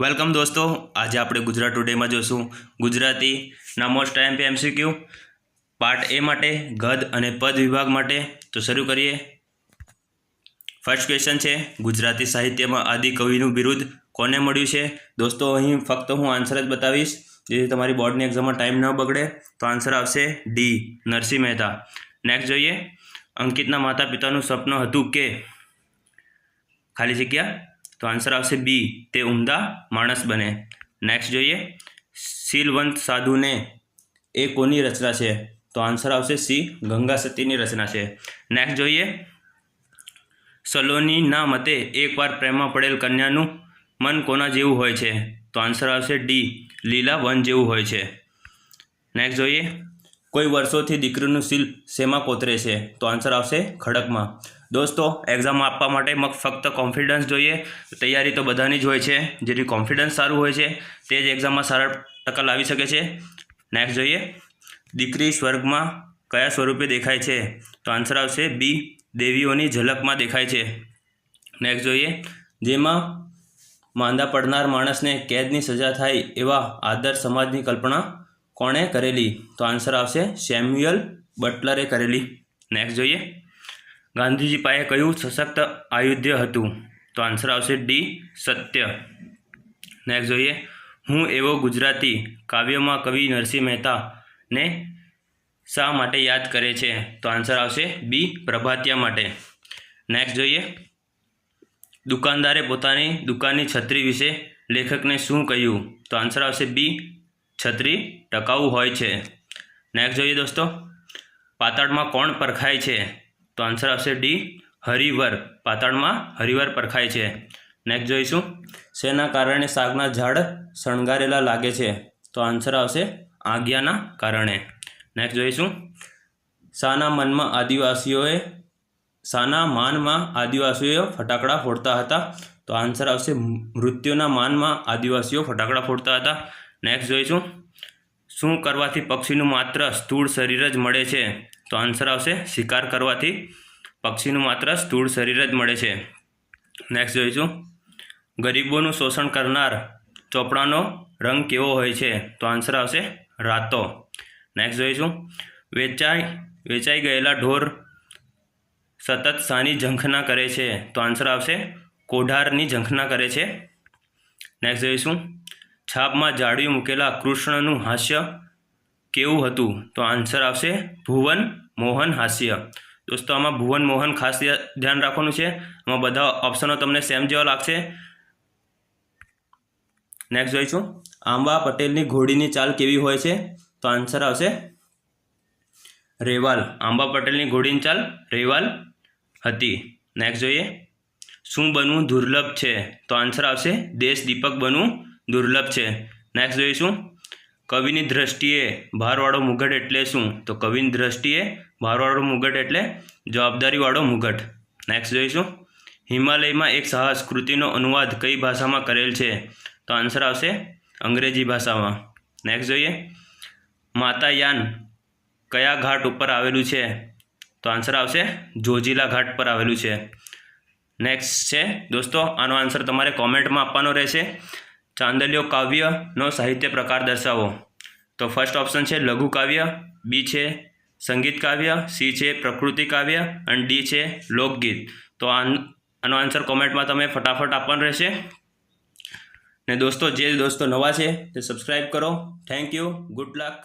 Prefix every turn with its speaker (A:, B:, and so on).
A: Welcome દોસ્તો, આજે આપણે ગુજરાત ટુડેમાં જોશું ગુજરાતીના most MP MCQ part A માટે, ગદ અને પદ વિભાગ માટે. તો શરૂ કરીએ. ફર્સ્ટ ક્વેશ્ચન છે, ગુજરાતી સાહિત્યમાં આદિકવિનું બિરુદ કોને મળ્યું છે? દોસ્તો, અહીં ફક્ત હું આન્સર જ બતાવીશ. જેથી તમારી બોર્ડની એક્ઝામમાં ટાઈમ ન બગડે, તો આન્સર આવશે ડી નરસિંહ મહેતા. નેક્સ્ટ જોઈએ, અંકિતના માતા પિતાનું સપનું હતું કે, ખાલી જગ્યા? તો આન્સર આવશે બી તે ઉમદા માણસ બને. નેક્સ્ટ જોઈએ. શીલવંત સાધુને એ કોની રચના છે? તો આન્સર આવશે સી ગંગા સતીની રચના છે. નેક્સ્ટ જોઈએ. સલોનીના મતે એકવાર પ્રેમમાં પડેલ કન્યાનું મન કોના જેવું હોય છે? તો આન્સર આવશે ડી લીલા વન જેવું હોય છે. નેક્સ્ટ જોઈએ. કોઈ વર્ષોથી દીકરીનું શીલ શેમાં કોતરે છે? તો આન્સર આવશે ખડકમાં. દોસ્તો એક્ઝામ આપવા માટે મગ ફક્ત કોન્ફિડન્સ જોઈએ. તૈયારી તો બધાની જ હોય છે. જેથી કોન્ફિડન્સ સારું હોય છે, તે જ એક્ઝામમાં સારા ટકા લાવી શકે છે. નેક્સ્ટ જોઈએ. દીકરી સ્વર્ગમાં કયા સ્વરૂપે દેખાય છે? તો આન્સર આવશે બી દેવીઓની ઝલકમાં દેખાય છે. નેક્સ્ટ જોઈએ. જેમાં માંદા પડનાર માણસને કેદની સજા થાય એવા આદર્શ સમાજની કલ્પના કોણે કરેલી? તો આન્સર આવશે સેમ્યુઅલ બટલરે કરેલી. નેક્સ્ટ જોઈએ. ગાંધીજી પાસે કયું સશક્ત આયુધ્ય હતું? તો આન્સર આવશે ડી, સત્ય. નેક્સ્ટ જોઈએ. હું એવો ગુજરાતી કાવ્યમાં કવિ નરસિંહ મહેતાને શા માટે યાદ કરે છે? તો આન્સર આવશે બી, પ્રભાતિયા માટે. નેક્સ્ટ જોઈએ. દુકાનદારે પોતાની દુકાનની છત્રી વિશે લેખકને શું કહ્યું? તો આન્સર આવશે બી છત્રી ટકાઉ હોય છે. નેક્સ્ટ જોઈએ દોસ્તો, પાતાળમાં કોણ પરખાય છે? તો આન્સર આવશે ડી હરિવર. પાતાળમાં હરિવર પરખાય છે. નેક્સ્ટ જોઈશું. શેના કારણે શાકના ઝાડ શણગારેલા લાગે છે? તો આન્સર આવશે આજ્ઞાના કારણે. નેક્સ્ટ જોઈશું. શાના મનમાં આદિવાસીઓએ, શાના માનમાં આદિવાસીઓ ફટાકડા ફોડતા હતા? તો આન્સર આવશે મૃત્યુના માનમાં આદિવાસીઓ ફટાકડા ફોડતા હતા. નેક્સ્ટ જોઈશું. શું કરવાથી પક્ષીનું માત્ર સ્થૂળ શરીર જ મળે છે? તો આન્સર આવશે, શિકાર કરવાથી પક્ષીનું માત્ર સ્થૂળ શરીર જ મળે છે. નેક્સ્ટ જોઈશું. ગરીબોનું શોષણ કરનાર ચોપડાનો રંગ કેવો હોય છે? તો આન્સર આવશે, રાતો. નેક્સ્ટ જોઈશું. વેચાઈ વેચાઈ ગયેલા ઢોર સતત શાની ઝંખના કરે છે. તો આન્સર આવશે, કોઢારની ઝંખના કરે છે. નેક્સ્ટ જોઈશું. છાપમાં જાળવી મૂકેલા કૃષ્ણનું હાસ્ય કેવું હતું? તો આન્સર આવશે ભુવન મોહન હાસ્ય. દોસ્તો, આમાં ભુવન મોહન ખાસ ધ્યાન રાખવાનું છે. આમાં બધા ઓપ્શનો તમને સેમ જેવા લાગશે. નેક્સ્ટ જોઈશું. આંબા પટેલની ઘોડીની ચાલ કેવી હોય છે? તો આન્સર આવશે રેવાલ. આંબા પટેલની ઘોડીની ચાલ રેવાલ હતી. નેક્સ્ટ જોઈએ. શું બનવું દુર્લભ છે? તો આન્સર આવશે દેશ દીપક બનવું દુર્લભ છે. નેક્સ્ટ જોઈશું. કવિની દ્રષ્ટિએ ભારવાળો મુગટ એટલે શું? તો કવિની દ્રષ્ટિએ ભારવાળો મુગટ એટલે જવાબદારીવાળો મુગટ. નેક્સ્ટ જોઈશું. હિમાલયમાં એક સાહસ કૃતિનો અનુવાદ કઈ ભાષામાં કરેલ છે? તો આન્સર આવશે અંગ્રેજી ભાષામાં. નેક્સ્ટ જોઈએ. માતાયાન કયા ઘાટ ઉપર આવેલું છે? તો આન્સર આવશે જોજીલા ઘાટ પર આવેલું છે. નેક્સ્ટ છે. દોસ્તો, આનો આન્સર તમારે કોમેન્ટમાં આપવાનો રહેશે. ચાંદલિયો કાવ્યનો સાહિત્ય પ્રકાર દર્શાવો. તો ફર્સ્ટ ઓપ્શન છે લઘુ કાવ્ય બી છે સંગીત કાવ્ય સી છે પ્રકૃતિ કાવ્ય, અને ડી છે લોકગીત. તો આનો આન્સર કોમેન્ટમાં તમે ફટાફટ આપવાનું રહેશે. ને દોસ્તો, જે દોસ્તો નવા છે તે સબસ્ક્રાઈબ કરો. Thank you good luck